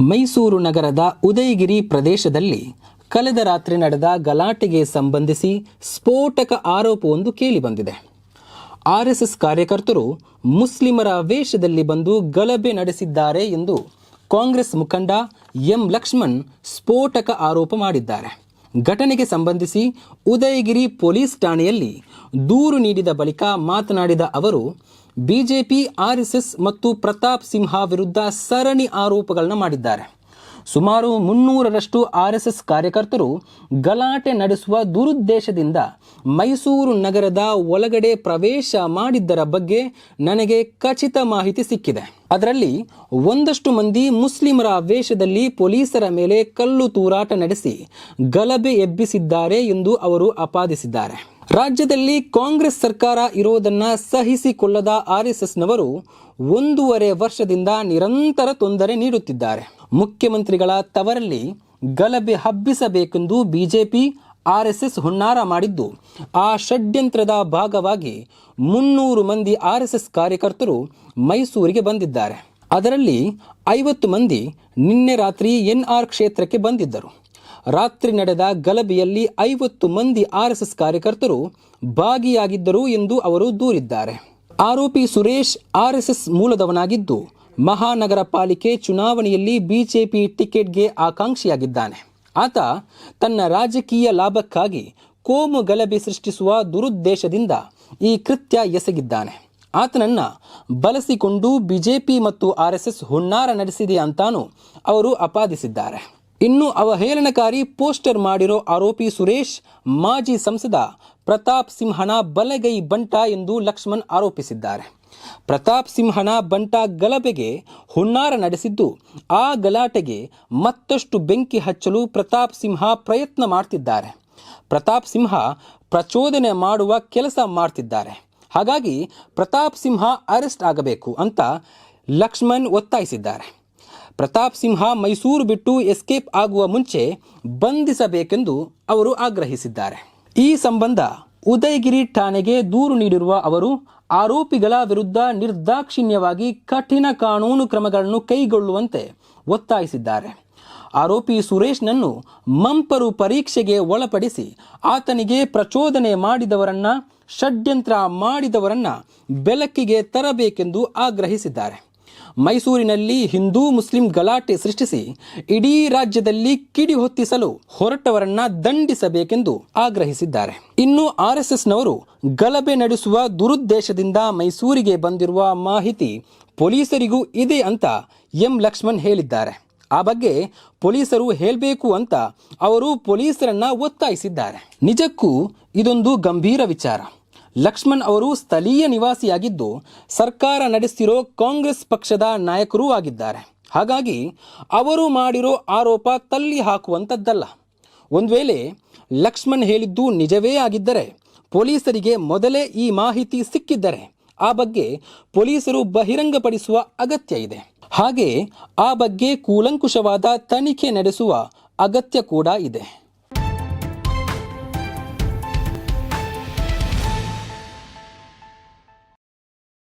ಮೈಸೂರು ನಗರದ ಉದಯಗಿರಿ ಪ್ರದೇಶದಲ್ಲಿ ಕಳೆದ ರಾತ್ರಿ ನಡೆದ ಗಲಾಟೆಗೆ ಸಂಬಂಧಿಸಿ ಸ್ಫೋಟಕ ಆರೋಪವೊಂದು ಕೇಳಿಬಂದಿದೆ ಆರ್ಎಸ್ಎಸ್ ಕಾರ್ಯಕರ್ತರು ಮುಸ್ಲಿಮರ ವೇಷದಲ್ಲಿ ಬಂದು ಗಲಭೆ ನಡೆಸಿದ್ದಾರೆ ಎಂದು ಕಾಂಗ್ರೆಸ್ ಮುಖಂಡ ಎಂ ಲಕ್ಷ್ಮಣ್ ಸ್ಫೋಟಕ ಆರೋಪ ಮಾಡಿದ್ದಾರೆ. ಘಟನೆಗೆ ಸಂಬಂಧಿಸಿ ಉದಯಗಿರಿ ಪೊಲೀಸ್ ಠಾಣೆಯಲ್ಲಿ ದೂರು ನೀಡಿದ ಬಳಿಕ ಮಾತನಾಡಿದ ಅವರು ಬಿಜೆಪಿ ಆರ್ಎಸ್ಎಸ್ ಮತ್ತು ಪ್ರತಾಪ್ ಸಿಂಹ ವಿರುದ್ಧ ಸರಣಿ ಆರೋಪಗಳನ್ನು ಮಾಡಿದ್ದಾರೆ. ಸುಮಾರು ಮುನ್ನೂರರಷ್ಟು ಆರ್ಎಸ್ಎಸ್ ಕಾರ್ಯಕರ್ತರು ಗಲಾಟೆ ನಡೆಸುವ ದುರುದ್ದೇಶದಿಂದ ಮೈಸೂರು ನಗರದ ಒಳಗಡೆ ಪ್ರವೇಶ ಮಾಡಿದ್ದರ ಬಗ್ಗೆ ನನಗೆ ಖಚಿತ ಮಾಹಿತಿ ಸಿಕ್ಕಿದೆ. ಅದರಲ್ಲಿ ಒಂದಷ್ಟು ಮಂದಿ ಮುಸ್ಲಿಮರ ವೇಷದಲ್ಲಿ ಪೊಲೀಸರ ಮೇಲೆ ಕಲ್ಲು ತೂರಾಟ ನಡೆಸಿ ಗಲಭೆ ಎಬ್ಬಿಸಿದ್ದಾರೆ ಎಂದು ಅವರು ಆಪಾದಿಸಿದ್ದಾರೆ ರಾಜ್ಯದಲ್ಲಿ ಕಾಂಗ್ರೆಸ್ ಸರ್ಕಾರ ಇರೋದನ್ನು ಸಹಿಸಿಕೊಳ್ಳದ ಆರ್ಎಸ್ಎಸ್ನವರು ಒಂದೂವರೆ ವರ್ಷದಿಂದ ನಿರಂತರ ತೊಂದರೆ ನೀಡುತ್ತಿದ್ದಾರೆ. ಮುಖ್ಯಮಂತ್ರಿಗಳ ತವರಲ್ಲಿ ಗಲಭೆ ಹಬ್ಬಿಸಬೇಕೆಂದು ಬಿಜೆಪಿ, ಆರ್ಎಸ್ಎಸ್ ಹುನ್ನಾರ ಮಾಡಿದ್ದು, ಆ ಷಡ್ಯಂತ್ರದ ಭಾಗವಾಗಿ ಮುನ್ನೂರು ಮಂದಿ ಆರ್ಎಸ್ಎಸ್ ಕಾರ್ಯಕರ್ತರು ಮೈಸೂರಿಗೆ ಬಂದಿದ್ದಾರೆ. ಅದರಲ್ಲಿ ಐವತ್ತು ಮಂದಿ ನಿನ್ನೆ ರಾತ್ರಿ ಎನ್ಆರ್ ಕ್ಷೇತ್ರಕ್ಕೆ ಬಂದಿದ್ದರು. ರಾತ್ರಿ ನಡೆದ ಗಲಭೆಯಲ್ಲಿ ಐವತ್ತು ಮಂದಿ ಆರ್ಎಸ್ಎಸ್ ಕಾರ್ಯಕರ್ತರು ಭಾಗಿಯಾಗಿದ್ದರು ಎಂದು ಅವರು ದೂರಿದ್ದಾರೆ. ಆರೋಪಿ ಸುರೇಶ್ ಆರ್ಎಸ್ಎಸ್ ಮೂಲದವನಾಗಿದ್ದು, ಮಹಾನಗರ ಪಾಲಿಕೆ ಚುನಾವಣೆಯಲ್ಲಿ ಬಿಜೆಪಿ ಟಿಕೆಟ್ಗೆ ಆಕಾಂಕ್ಷಿಯಾಗಿದ್ದಾನೆ. ಆತ ತನ್ನ ರಾಜಕೀಯ ಲಾಭಕ್ಕಾಗಿ ಕೋಮು ಗಲಭೆ ಸೃಷ್ಟಿಸುವ ದುರುದ್ದೇಶದಿಂದ ಈ ಕೃತ್ಯ ಎಸಗಿದ್ದಾನೆ. ಆತನನ್ನ ಬಳಸಿಕೊಂಡು ಬಿಜೆಪಿ ಮತ್ತು ಆರ್ಎಸ್ಎಸ್ ಹುನ್ನಾರ ನಡೆಸಿದೆ ಅಂತಾನೂ ಅವರು ಆಪಾದಿಸಿದ್ದಾರೆ ಇನ್ನು ಅವಹೇಳನಕಾರಿ ಪೋಸ್ಟರ್ ಮಾಡಿರೋ ಆರೋಪಿ ಸುರೇಶ್, ಮಾಜಿ ಸಂಸದ ಪ್ರತಾಪ್ ಸಿಂಹನ ಬಲಗೈ ಬಂಟ ಎಂದು ಲಕ್ಷ್ಮಣ್ ಆರೋಪಿಸಿದ್ದಾರೆ. ಪ್ರತಾಪ್ ಸಿಂಹನ ಬಂಟ ಗಲಭೆಗೆ ಹುನ್ನಾರ ನಡೆಸಿದ್ದು, ಆ ಗಲಾಟೆಗೆ ಮತ್ತಷ್ಟು ಬೆಂಕಿ ಹಚ್ಚಲು ಪ್ರತಾಪ್ ಸಿಂಹ ಪ್ರಯತ್ನ ಮಾಡ್ತಿದ್ದಾರೆ. ಪ್ರತಾಪ್ ಸಿಂಹ ಪ್ರಚೋದನೆ ಮಾಡುವ ಕೆಲಸ ಮಾಡ್ತಿದ್ದಾರೆ. ಹಾಗಾಗಿ ಪ್ರತಾಪ್ ಸಿಂಹ ಅರೆಸ್ಟ್ ಆಗಬೇಕು ಅಂತ ಲಕ್ಷ್ಮಣ್ ಒತ್ತಾಯಿಸಿದ್ದಾರೆ. ಪ್ರತಾಪ್ ಸಿಂಹ ಮೈಸೂರು ಬಿಟ್ಟು ಎಸ್ಕೇಪ್ ಆಗುವ ಮುಂಚೆ ಬಂಧಿಸಬೇಕೆಂದು ಅವರು ಆಗ್ರಹಿಸಿದ್ದಾರೆ. ಈ ಸಂಬಂಧ ಉದಯಗಿರಿ ಠಾಣೆಗೆ ದೂರು ನೀಡಿರುವ ಅವರು ಆರೋಪಿಗಳ ವಿರುದ್ಧ ನಿರ್ದಾಕ್ಷಿಣ್ಯವಾಗಿ ಕಠಿಣ ಕಾನೂನು ಕ್ರಮಗಳನ್ನು ಕೈಗೊಳ್ಳುವಂತೆ ಒತ್ತಾಯಿಸಿದ್ದಾರೆ. ಆರೋಪಿ ಸುರೇಶ್ನನ್ನು ಮಂಪರು ಪರೀಕ್ಷೆಗೆ ಒಳಪಡಿಸಿ ಆತನಿಗೆ ಪ್ರಚೋದನೆ ಮಾಡಿದವರನ್ನ, ಷಡ್ಯಂತ್ರ ಮಾಡಿದವರನ್ನ ಬೆಳಕಿಗೆ ತರಬೇಕೆಂದು ಆಗ್ರಹಿಸಿದ್ದಾರೆ. ಮೈಸೂರಿನಲ್ಲಿ ಹಿಂದೂ ಮುಸ್ಲಿಂ ಗಲಾಟೆ ಸೃಷ್ಟಿಸಿ ಇಡೀ ರಾಜ್ಯದಲ್ಲಿ ಕಿಡಿ ಹೊತ್ತಿಸಲು ಹೊರಟವರನ್ನ ದಂಡಿಸಬೇಕೆಂದು ಆಗ್ರಹಿಸಿದ್ದಾರೆ. ಇನ್ನು ಆರ್ಎಸ್ಎಸ್ನವರು ಗಲಭೆ ನಡೆಸುವ ದುರುದ್ದೇಶದಿಂದ ಮೈಸೂರಿಗೆ ಬಂದಿರುವ ಮಾಹಿತಿ ಪೊಲೀಸರಿಗೂ ಇದೆ ಅಂತ ಎಂ ಲಕ್ಷ್ಮಣ್ ಹೇಳಿದ್ದಾರೆ. ಆ ಬಗ್ಗೆ ಪೊಲೀಸರು ಹೇಳಬೇಕು ಅಂತ ಅವರು ಪೊಲೀಸರನ್ನ ಒತ್ತಾಯಿಸಿದ್ದಾರೆ. ನಿಜಕ್ಕೂ ಇದೊಂದು ಗಂಭೀರ ವಿಚಾರ. ಲಕ್ಷ್ಮಣ್ ಅವರು ಸ್ಥಳೀಯ ನಿವಾಸಿಯಾಗಿದ್ದು, ಸರ್ಕಾರ ನಡೆಸಿರೋ ಕಾಂಗ್ರೆಸ್ ಪಕ್ಷದ ನಾಯಕರೂ ಆಗಿದ್ದಾರೆ. ಹಾಗಾಗಿ ಅವರು ಮಾಡಿರೋ ಆರೋಪ ತಳ್ಳಿ ಹಾಕುವಂಥದ್ದಲ್ಲ. ಒಂದು ವೇಳೆ ಲಕ್ಷ್ಮಣ್ ಹೇಳಿದ್ದು ನಿಜವೇ ಆಗಿದ್ದರೆ, ಪೊಲೀಸರಿಗೆ ಮೊದಲೇ ಈ ಮಾಹಿತಿ ಸಿಕ್ಕಿದ್ದರೆ, ಆ ಬಗ್ಗೆ ಪೊಲೀಸರು ಬಹಿರಂಗಪಡಿಸುವ ಅಗತ್ಯ ಇದೆ. ಹಾಗೆ ಆ ಬಗ್ಗೆ ಕೂಲಂಕುಷವಾದ ತನಿಖೆ ನಡೆಸುವ ಅಗತ್ಯ ಕೂಡ ಇದೆ.